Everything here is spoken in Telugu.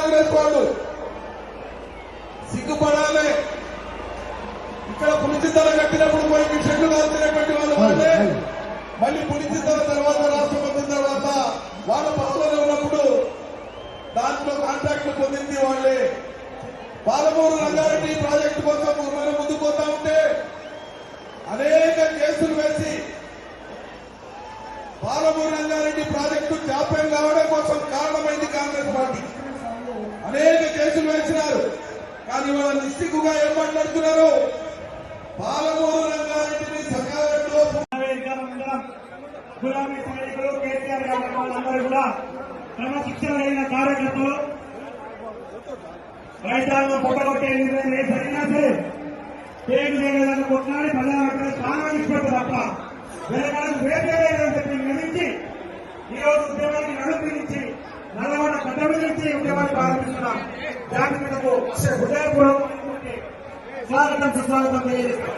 కాంగ్రెస్ వాళ్ళు సిగ్గుపడాలి. ఇక్కడ పులిచితల కట్టినప్పుడు పోయి చెట్లు కాల్చినటువంటి వాళ్ళు వాళ్ళే. మళ్ళీ పులిచితల తర్వాత రాష్ట్రం వచ్చిన తర్వాత వాళ్ళ పదవిలో ఉన్నప్పుడు దాంట్లో కాంట్రాక్ట్లు పొందింది వాళ్ళే. పాలమూరు రంగారెడ్డి ప్రాజెక్టు కోసం మనం ముందుకు పోతా ఉంటే అనేక కేసులు వేసి పాలమూరు రంగారెడ్డి ప్రాజెక్టు జాప్యం కావడం కోసం కారణమైంది కాంగ్రెస్ పార్టీ అనేక కేసులు వేసినారు కానీ వాళ్ళ నిస్సిగ్గుగా ఏం మాట్లాడుతున్నారు పాలమూరు రంగారెడ్డిని సకాలంలో గులాబీ సైనికులు కేసీఆర్ వాళ్ళందరూ కూడా క్రమశిక్షణ కలిగిన కార్యకర్తలు రైతాంగం పొట్టగొట్టే నిర్ణయం ఏ జరిగినా సరే పేరు చేయలేదని కొట్లాడి ప్రజానికి స్థానం ఇచ్చిపెట్టు తప్ప వేరే వేసేలేదని చెప్పి ఉద్యమాన్ని ప్రారంభిస్తున్నాం. జాగ్రత్తకు హృదయపూర్వక స్వాగతం సుస్వాగతం తెలియజేస్తాం